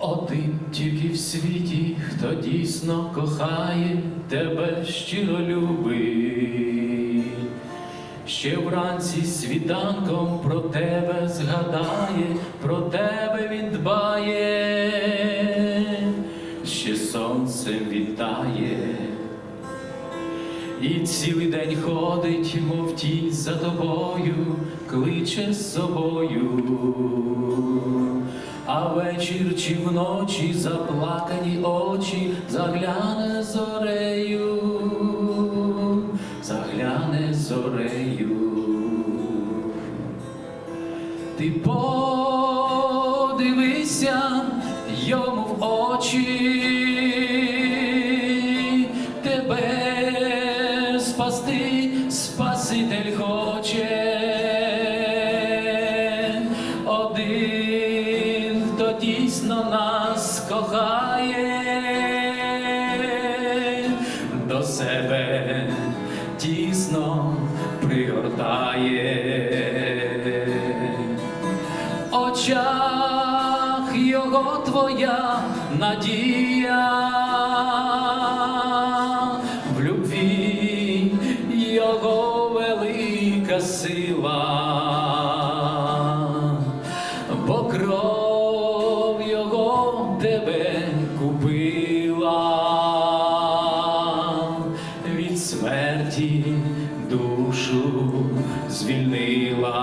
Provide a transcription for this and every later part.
Один тільки в світі, хто дійсно кохає, тебе щиро любить. Ще вранці світанком про тебе згадає, про тебе він дбає, ще сонцем вітає. І цілий день ходить, мов тінь за тобою, кличе з собою, а вечір чи вночі заплакані очі загляне зорею, загляне зорею. Ти подивися йому в очі, тебе спасти, Спаситель хоче. Дійсно нас кохає, до себе тісно пригортає. Очах його твоя надія, в любві його велика сила, купила від смерті душу звільнила.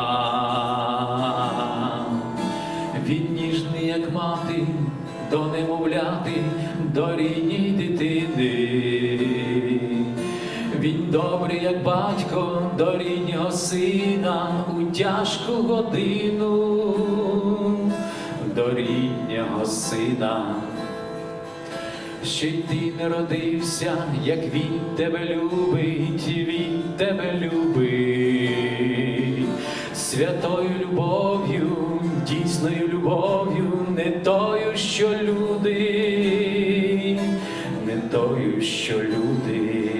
Він ніжний, як мати, до немовляти, дитини. Він добрий, як батько, до сина у тяжку годину, до сина. Ще й ти не родився, як він тебе любить, він тебе любить, святою любов'ю, дійсною любов'ю, не тою, що люди, не тою, що люди.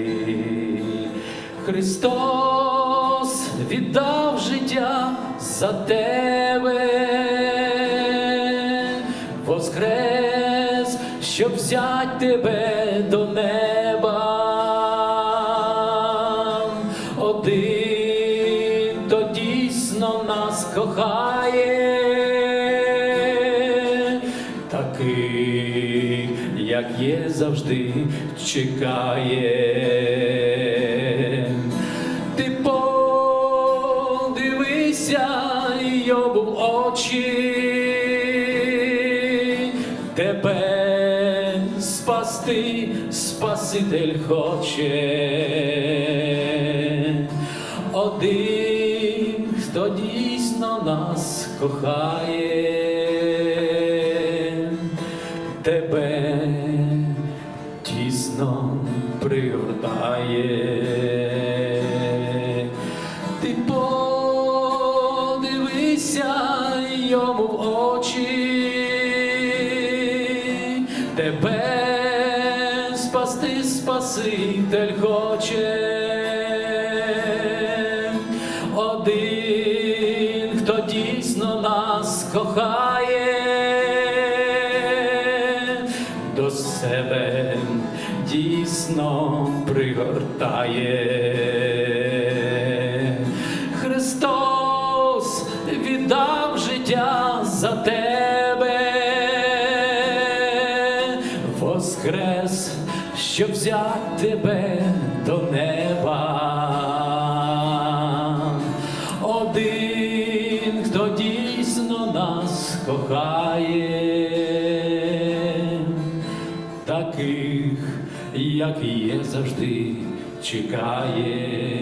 Христос віддав життя за тебе воскрес, щоб взять тебе до неба. Один то дійсно нас кохає, такий, як є завжди, чекає. Ти подивися йому очі, Спаситель хоче. Один, хто дійсно нас кохає, тебе тісно пригортає. Ти подивися йому в очі, кохає, до себе дійсно пригортає. Христос віддав життя за тебе, воскрес, щоб взяти тебе до неба. Один, хто дійсно нас кохає, таких, як є завжди, чекає.